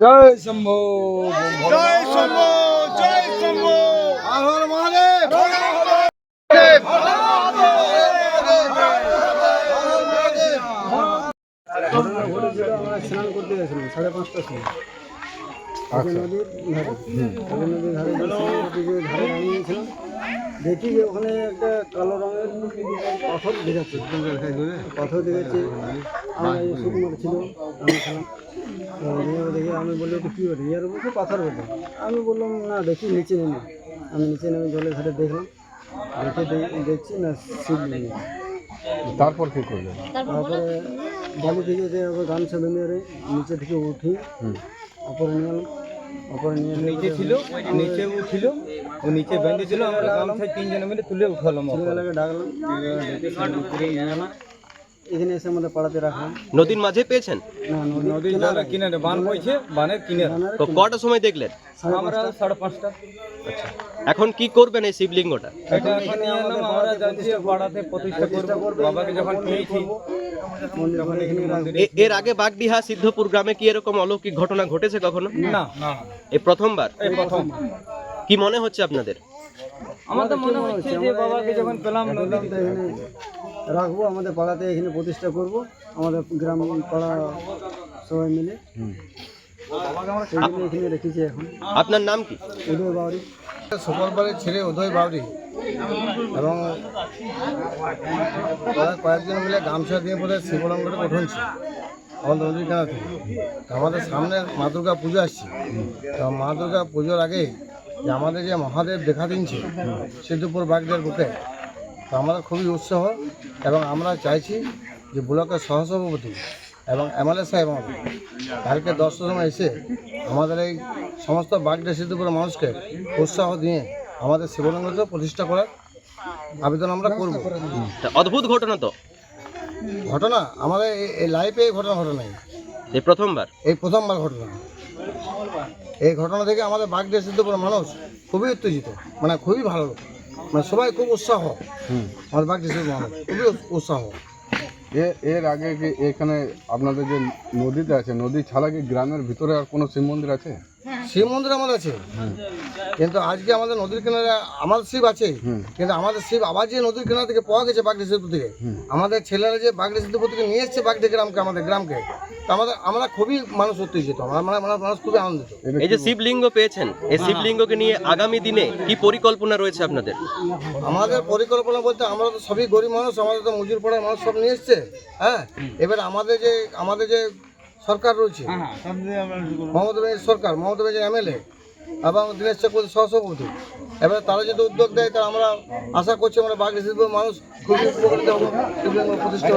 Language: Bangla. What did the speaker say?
জয় শম্ভু। জয় শম্ভু জয় শম্ভু। আহর মহাদেব। স্নান করতে গেছিলাম সাড়ে পাঁচটার সময় নদীর ধারে নদীর ধারে যে স্নান করতে গিয়ে ধারে দাঁড়িয়েছিলাম দেখি ওখানে একটা কালো রঙের পাথর দেখাচ্ছে। পাথর দেখেছি আমার ছিল আমি দেখে আমি বললি তো কী বলি ইয়ার উপরে পাথর বেটে। আমি বললাম না দেখি নিচে নেমে। আমি নিচে নেমে জলের ধারে দেখলাম। দেখে দেখছি না শিবলিঙ্গ তারপর কি করলেন? তারপরে বালি থেকে যে গামছা বেঁধে রে নিচে থেকে উঠি ওপরে নিয়ে ওপরে নিয়ে নিচে ছিল নিচে ও ছিল ও নিচে বেঁধে ছিল আমরা গামছায় তিনজনে মিলে তুলে উঠালাম ছেলেবেলাকে ডাকলাম এখানে এসে আমাদের পাড়াতে রাখলাম। নদীর মাঝে পেয়েছেন? না নদী নদীর কিনারে। বান বইছে বানের কিনারে। তো কটার সময় দেখলেন? আমরা সাড়ে পাঁচটা। এখন কি করবেন এই শিবলিঙ্গটা? এটা এখন আমরা যাচ্ছি পাড়াতে প্রতিষ্ঠা করব বাবাকে যখন পেয়েছি। এর আগে বাগডিহা সিদ্ধপুর গ্রামে কি এরকম অলৌকিক ঘটনা ঘটেছে কখনো? না না। এই প্রথমবার? কি মনে হচ্ছে আপনাদের? আমাদের মনে হচ্ছে যে বাবাকে যখন পেলাম রাখব আমাদের পাড়াতে এখানে প্রতিষ্ঠা করব আমাদের গ্রাম পাড়া সবাই মিলে। এখানে রেখেছি এখন। আপনার নাম কি? উদয় বাউরি। শুক্রবারের ছেলে উদয় বাউরি। এবং কয়েকজন মিলে গামছা দিয়ে বলে শিবলঙ্গটা উঠনছে আমাদের নদীর আমাদের সামনে মা দুর্গা পুজো আসছে। তো মা দুর্গা পুজোর আগে যে আমাদের যে মহাদেব দেখা দিচ্ছে সিদ্ধপুর বাগদের বুকে, তো আমাদের খুবই উৎসাহ এবং আমরা চাইছি যে ব্লকের সহসভাপতি এবং এমএলএ সাহেব আমাদের, কালকে দশটার সময় এসে আমাদের এই সমস্ত বাগদা সিদ্ধপুরের মানুষকে উৎসাহ দিয়ে আমাদের শিবলিঙ্গকে প্রতিষ্ঠা করার আবেদন আমরা করব। তা অদ্ভুত ঘটনা তো। ঘটনা? আমাদের এই- এই লাইফে এই ঘটনা ঘটে নাই। এই প্রথমবার? এই প্রথমবার ঘটনা। এই ঘটনা থেকে আমাদের বাগদা সিদ্ধপুরের মানুষ খুবই উত্তেজিত। মানে খুবই ভালো মানে সবাই খুব উৎসাহ। আমাদের বাগদা সিদ্ধপুর মানুষ খুবই উৎসাহ। এ- এর আগে কি এখানে আপনাদের যে নদীতে আছে নদী ছাড়া কি গ্রামের ভিতরে আর কোনো শিব মন্দির আছে? শিব মন্দির আমাদের আছে। কিন্তু আজকে আমাদের নদীর কিনারে আমার শিব আছে। কিন্তু আমাদের শিব আবার যে নদীর কিনারা থেকে পাওয়া গেছে বাগডি সিদ্ধপুর থেকে আমাদের ছেলেরা যে বাগডি সিদ্ধপুর থেকে নিয়ে এসছে বাগডি গ্রামকে আমাদের গ্রামকে তো আমাদের আমরা খুবই মানুষ উত্তেজিত আমরা মানে মানে মানুষ খুবই আনন্দিত। এই যে শিবলিঙ্গ পেয়েছেন এই শিবলিঙ্গকে নিয়ে আগামী দিনে কি পরিকল্পনা রয়েছে আপনাদের? আমাদের পরিকল্পনা বলতে আমরা তো সবই গরিব মানুষ আমাদের তো মজুর পড়ার মানুষ সব নিয়ে এসছে হ্যাঁ? এবার আমাদের যে আমাদের যে সরকার রয়েছে। মমতা ব্যানার্জি সরকার মমতা ব্যানার্জি এমএলএ এবং দীনেশ চক্রবর্তী সহসভাপতি। এবার তারা যদি উদ্যোগ দেয় তাহলে আমরা আশা করছি আমরা বাঘ শিল্পের মানুষ খুবই উপকৃত হব। প্রতিষ্ঠা।